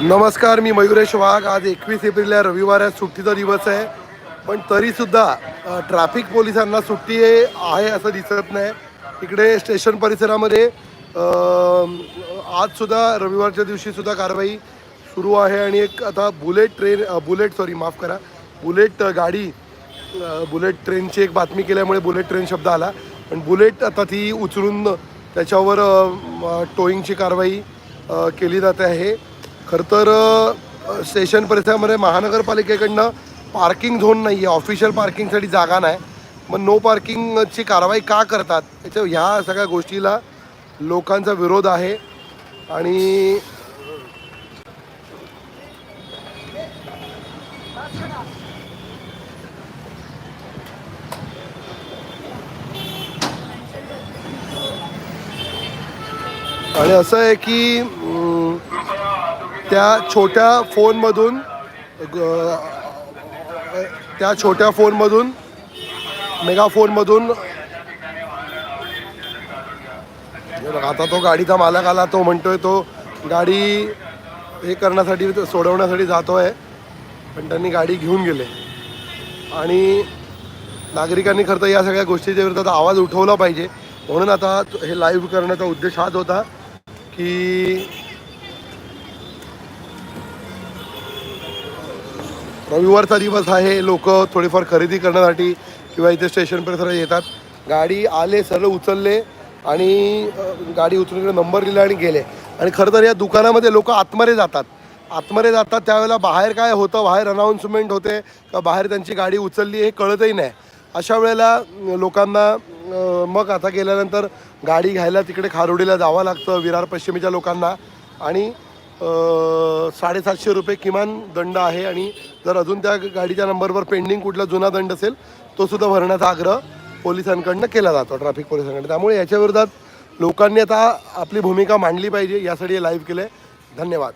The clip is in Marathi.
नमस्कार मी मयुरेश वाघ. आज एकवीस एप्रिलला रविवार आहे. सुट्टीचा दिवस आहे. पण तरीसुद्धा ट्रॅफिक पोलिसांना सुट्टी आहे असं दिसत नाही. इकडे स्टेशन परिसरामध्ये आजसुद्धा रविवारच्या दिवशीसुद्धा कारवाई सुरू आहे. आणि एक आता बुलेट ट्रेन बुलेट सॉरी माफ करा. बुलेट गाडी बुलेट ट्रेनची एक बातमी केल्यामुळे बुलेट ट्रेन शब्द आला. पण बुलेट आता ती उचलून त्याच्यावर टोईंगची कारवाई केली जाते आहे. खरं तर स्टेशन परिसरामध्ये महानगरपालिकेकडनं पार्किंग झोन नाही आहे ऑफिशियल पार्किंगसाठी जागा नाही. मग नो पार्किंगची कारवाई का करतात? याच्या ह्या सगळ्या गोष्टीला लोकांचा विरोध आहे. आणि आणि असं आहे की त्या छोट्या फोनमधून त्या छोट्या फोनमधून मेगाफोनमधून बघा, आता तो गाडीचा मालक आला तो म्हणतोय तो गाडी हे करण्यासाठी सोडवण्यासाठी जातो आहे पण त्यांनी गाडी घेऊन गेले. आणि नागरिकांनी खरं तर या सगळ्या गोष्टीच्या विरोधात आवाज उठवला पाहिजे. म्हणून आता हे लाईव्ह करण्याचा उद्देश हाच होता. की रविवारचा दिवस आहे लोक थोडीफार खरेदी करण्यासाठी किंवा इथे स्टेशन परिसरात येतात. गाडी आले सरळ उचलले आणि गाडी उचलून नंबर दिला आणि गेले. आणि खरं तर या दुकानामध्ये लोक आतमध्ये जातात. आतमध्ये जातात त्यावेळेला बाहेर काय होतं? बाहेर अनाऊन्समेंट होते. का बाहेर त्यांची गाडी उचलली हे कळतही नाही. अशा वेळेला लोकांना मग आता गेल्यानंतर गाडी घ्यायला तिकडे खारोडीला जावं लागतं विरार पश्चिमेच्या लोकांना. आणि साडेसातशे रुपये किमान दंड आहे आणि जर अजून त्या गाडीच्या नंबरवर पेंडिंग कुठला जुना दंड असेल तो सुद्धा भरण्याचा आग्रह पोलिसांकडनं केला जातो ट्रॅफिक पोलिसांकडनं. त्यामुळे याच्या विरोधात लोकांनी आता आपली भूमिका मांडली पाहिजे यासाठी लाईव्ह केलं आहे धन्यवाद.